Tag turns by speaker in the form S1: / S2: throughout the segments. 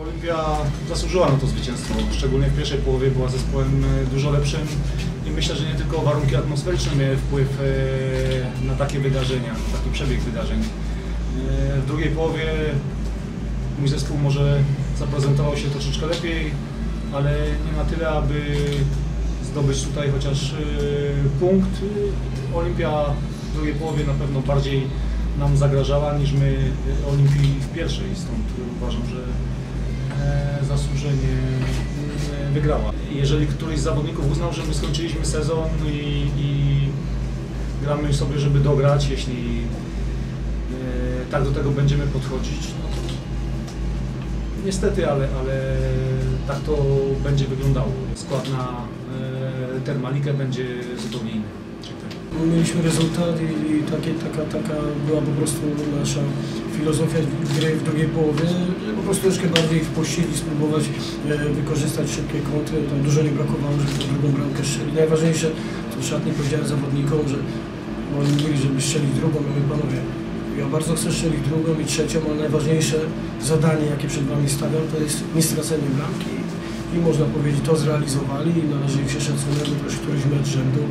S1: Olimpia zasłużyła na to zwycięstwo, szczególnie w pierwszej połowie była zespołem e, dużo lepszym i myślę, że nie tylko warunki atmosferyczne miały wpływ e, na takie wydarzenia, na taki przebieg wydarzeń. E, W drugiej połowie mój zespół może zaprezentował się troszeczkę lepiej, ale nie na tyle, aby zdobyć tutaj chociaż punkt. Olimpia w drugiej połowie na pewno bardziej nam zagrażała niż my Olimpii w pierwszej, stąd uważam, że zasłużenie e, wygrała. Jeżeli któryś z zawodników uznał, że my skończyliśmy sezon i, i gramy sobie, żeby dograć, jeśli e, tak do tego będziemy podchodzić, no to niestety, ale, ale tak to będzie wyglądało. Skład na e, Termalikę będzie zupełnie inny.
S2: No, Mieliśmy rezultat i, i takie, taka, taka była po prostu nasza filozofia gry w drugiej połowie, po prostu troszkę bardziej wpuścili, spróbować e, wykorzystać szybkie kąty. Tam dużo nie brakowało, żeby tę drugą bramkę strzelić. Najważniejsze, co szatni powiedziałem zawodnikom, że oni mówili, żeby strzelić drugą, mówię, panowie, ja bardzo chcę strzelić drugą i trzecią, ale najważniejsze zadanie, jakie przed Wami stawiam, to jest niestracenie bramki i można powiedzieć, to zrealizowali i należy im się szacunek, bo to już któryś mecz rzędu,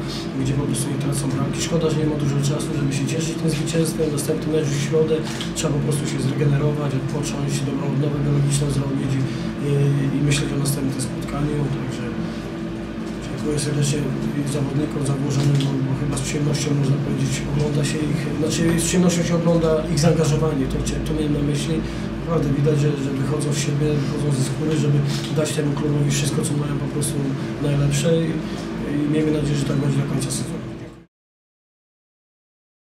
S2: gdzie po prostu nie tracą bramki. Szkoda, że nie ma dużo czasu, żeby się cieszyć tym zwycięstwem. Następny mecz w środę trzeba po prostu się zregenerować, odpocząć, dobrą odnowę biologiczną zrobić i, i, myśleć o następnym spotkaniu. Także dziękuję serdecznie zawodnikom za włożone, bo, bo chyba z przyjemnością można powiedzieć, ogląda się ich, znaczy z przyjemnością się ogląda ich zaangażowanie, to, to miałem na myśli. Naprawdę widać, że, że wychodzą z siebie, wychodzą ze skóry, żeby dać temu klubowi wszystko, co mają po prostu najlepsze i, i miejmy nadzieję, że tak będzie do końca sezonu.